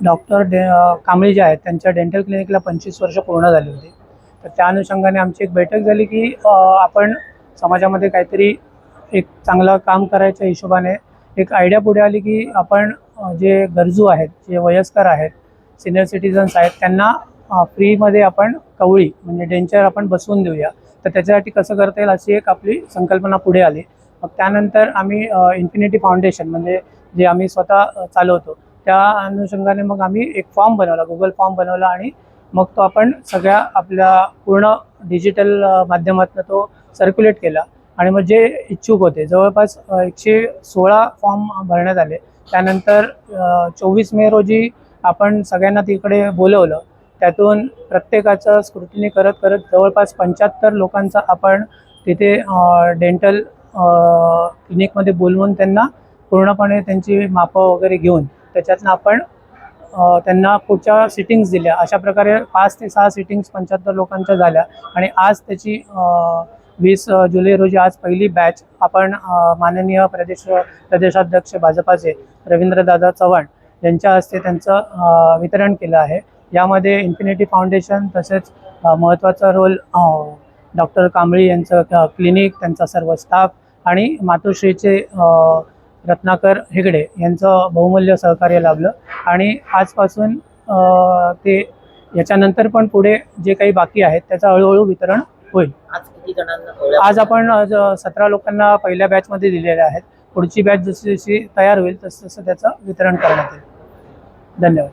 Doctor day Kamble जे आहेत त्यांच्या डेंटल क्लिनिकला पंचवीस वर्ष पूर्ण झाली होती. तर त्या अनुषंगाने आमची एक बैठक झाली की आपण समाजामध्ये काहीतरी एक चांगलं काम करायच्या हिशोबाने एक आयडिया पुढे आली की आपण जे गरजू आहेत जे वयस्कर आहेत सिनियर सिटीजन्स आहेत त्यांना फ्रीमध्ये आपण कवळी म्हणजे डेंचर आपण बसवून देऊया. तर त्याच्यासाठी कसं करता येईल अशी एक आपली संकल्पना पुढे आली. मग त्यानंतर आम्ही इन्फिनिटी फाउंडेशन म्हणजे जे आम्ही स्वतः चालवतो त्या अनुषंगाने मग आम्ही एक फॉर्म बनवला गुगल फॉर्म बनवला आणि मग तो आपण सगळ्या आपल्या पूर्ण डिजिटल माध्यमातून तो सर्क्युलेट केला. आणि मग जे इच्छुक होते जवळपास एकशे सोळा फॉर्म भरण्यात आले. त्यानंतर चोवीस मे रोजी आपण सगळ्यांना तिकडे बोलवलं. त्यातून प्रत्येकाचं स्क्रुटिनी करत करत जवळपास पंच्याहत्तर लोकांचा आपण तिथे डेंटल क्लिनिकमध्ये बोलवून त्यांना पूर्णपणे त्यांची मापं वगैरे घेऊन त्याच्यातनं आपण त्यांना पुढच्या सिटिंग्स दिल्या. अशा प्रकारे पाच ते सहा सिटिंग्स पंच्याहत्तर लोकांच्या झाल्या. आणि आज त्याची वीस जुलै रोजी आज पहिली बॅच आपण माननीय प्रदेश प्रदेशाध्यक्ष भाजपाचे रवींद्रदादा चव्हाण यांच्या हस्ते त्यांचं वितरण केलं आहे. यामध्ये इन्फिनिटी फाउंडेशन तसेच महत्त्वाचा रोल डॉक्टर कांबळी यांचं क्लिनिक त्यांचा सर्व स्टाफ आणि मातोश्रीचे रत्नाकर हेगडे यांचं बहुमूल्य सहकार्य लाभलं. आणि आजपासून ते याच्यानंतर पण पुढे जे काही बाकी आहेत त्याचं हळूहळू वितरण होईल. आज आपण सतरा लोकांना पहिल्या बॅचमध्ये दिलेले आहेत. पुढची बॅच जशी जशी तयार होईल तसं तसं त्याचं वितरण करण्यात येईल. धन्यवाद.